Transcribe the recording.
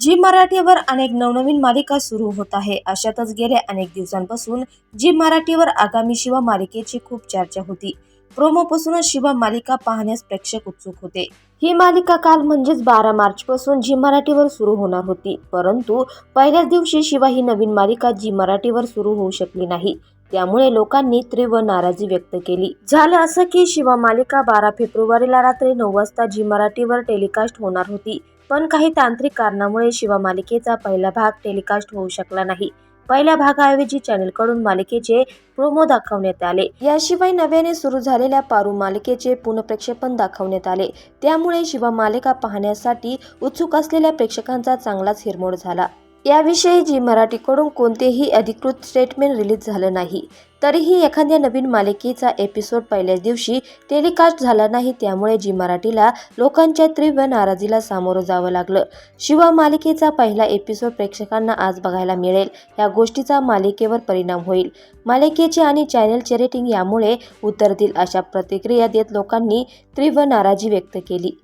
जी मराठीवर अनेक नवनवीन मालिका सुरू होत आहे. अशातच गेल्या अनेक दिवसांपासून जी मराठीवर आगामी शिवा मालिकेची खूप चर्चा होती. प्रोमोपासूनच शिवा मालिका पाहण्यास प्रेक्षक उत्सुक होते. ही मालिका काल म्हणजेच बारा मार्च पासून जी मराठीवर सुरू होणार होती. परंतु पहिल्याच दिवशी शिवा ही नवीन मालिका जी मराठीवर सुरू होऊ शकली नाही. त्यामुळे लोकांनी तीव्र नाराजी व्यक्त केली. झालं असं की शिवा मालिका बारा फेब्रुवारीला रात्री नऊ वाजता जी मराठीवर टेलिकास्ट होणार होती. पण काही तांत्रिक कारणामुळे शिवा मालिकेचा पहिला भाग टेलिकास्ट होऊ शकला नाही. पहिल्या भागाऐवजी चॅनेलकडून मालिकेचे प्रोमो दाखवण्यात आले. याशिवाय नव्याने सुरू झालेल्या पारू मालिकेचे पुनःप्रक्षेपण दाखवण्यात आले. त्यामुळे शिवा मालिका पाहण्यासाठी उत्सुक असलेल्या प्रेक्षकांचा चांगलाच हिरमोड झाला. याविषयी जी मराठीकडून कोणतेही अधिकृत स्टेटमेंट रिलीज झालं नाही तरीही एखाद्या नवीन मालिकेचा एपिसोड पहिल्याच दिवशी टेलिकास्ट झाला नाही त्यामुळे जी मराठीला लोकांच्या तीव्र नाराजीला सामोरं जावं लागलं. शिवा मालिकेचा पहिला एपिसोड प्रेक्षकांना आज बघायला मिळेल या गोष्टीचा मालिकेवर परिणाम होईल. मालिकेचे आणि चॅनेलचे रेटिंग यामुळे उतरतील अशा प्रतिक्रिया देत लोकांनी तीव्र नाराजी व्यक्त केली.